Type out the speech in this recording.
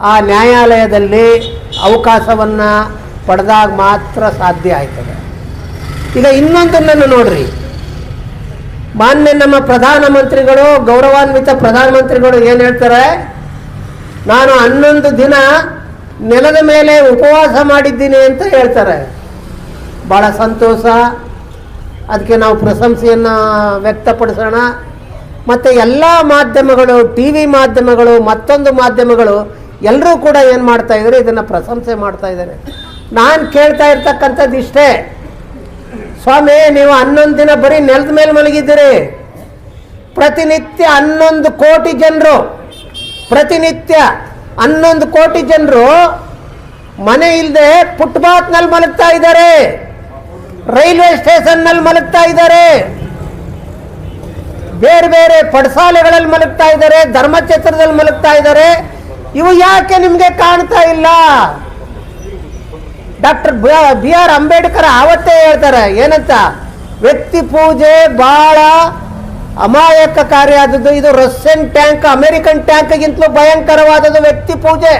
ಆ ನ್ಯಾಯಾಲಯದಲ್ಲಿ ಅವಕಾಶವನ್ನು ಪಡೆದಾಗ ಮಾತ್ರ ಸಾಧ್ಯ ಆಯ್ತದೆ. ಈಗ ಇನ್ನೊಂದನ್ನು ನೋಡ್ರಿ. ಮಾನ್ಯ ನಮ್ಮ ಪ್ರಧಾನಮಂತ್ರಿಗಳು, ಗೌರವಾನ್ವಿತ ಪ್ರಧಾನಮಂತ್ರಿಗಳು ಏನು ಹೇಳ್ತಾರೆ? ನಾನು ಹನ್ನೊಂದು ದಿನ ನೆಲದ ಮೇಲೆ ಉಪವಾಸ ಮಾಡಿದ್ದೀನಿ ಅಂತ ಹೇಳ್ತಾರೆ. ಭಾಳ ಸಂತೋಷ. ಅದಕ್ಕೆ ನಾವು ಪ್ರಶಂಸೆಯನ್ನು ವ್ಯಕ್ತಪಡಿಸೋಣ. ಮತ್ತು ಎಲ್ಲ ಮಾಧ್ಯಮಗಳು, ಟಿ ವಿ ಮಾಧ್ಯಮಗಳು, ಮತ್ತೊಂದು ಮಾಧ್ಯಮಗಳು ಎಲ್ಲರೂ ಕೂಡ ಏನು ಮಾಡ್ತಾ ಇದ್ದಾರೆ, ಇದನ್ನು ಪ್ರಶಂಸೆ ಮಾಡ್ತಾ ಇದ್ದಾರೆ. ನಾನು ಕೇಳ್ತಾ ಇರ್ತಕ್ಕಂಥದ್ದು ಇಷ್ಟೇ. ಸ್ವಾಮಿ, ನೀವು ಹನ್ನೊಂದು ದಿನ ಬರೀ ನೆಲದ ಮೇಲೆ ಮಲಗಿದ್ದೀರಿ. ಪ್ರತಿನಿತ್ಯ ಹನ್ನೊಂದು ಕೋಟಿ ಜನರು, ಪ್ರತಿನಿತ್ಯ ಹನ್ನೊಂದು ಕೋಟಿ ಜನರು ಮನೆ ಇಲ್ಲದೆ ಫುಟ್ಪಾತ್ನಲ್ಲಿ ಮಲಗ್ತಾ ಇದ್ದಾರೆ. ರೈಲ್ವೆ ಸ್ಟೇಷನ್ನಲ್ಲಿ ಮಲಗ್ತಾ ಇದ್ದಾರೆ. ಬೇರೆ ಬೇರೆ ಪಡಸಾಲೆಗಳಲ್ಲಿ ಮಲಗ್ತಾ ಇದ್ದಾರೆ ಧರ್ಮಕ್ಷೇತ್ರದಲ್ಲಿ ಮಲಗ್ತಾ ಇದ್ದಾರೆ. ಇವು ಯಾಕೆ ನಿಮಗೆ ಕಾಣ್ತಾ ಇಲ್ಲ? ಡಾಕ್ಟರ್ ಬಿ ಆರ್ ಅಂಬೇಡ್ಕರ್ ಆವತ್ತೇ ಹೇಳ್ತಾರೆ, ಏನಂತ? ವ್ಯಕ್ತಿ ಪೂಜೆ ಬಹಳ ಅಮಾಯಕಕಾರಿಯಾದದ್ದು ಇದು ರಷ್ಯನ್ ಟ್ಯಾಂಕ್, ಅಮೆರಿಕನ್ ಟ್ಯಾಂಕ್ಗಿಂತಲೂ ಭಯಂಕರವಾದದ್ದು ವ್ಯಕ್ತಿ ಪೂಜೆ.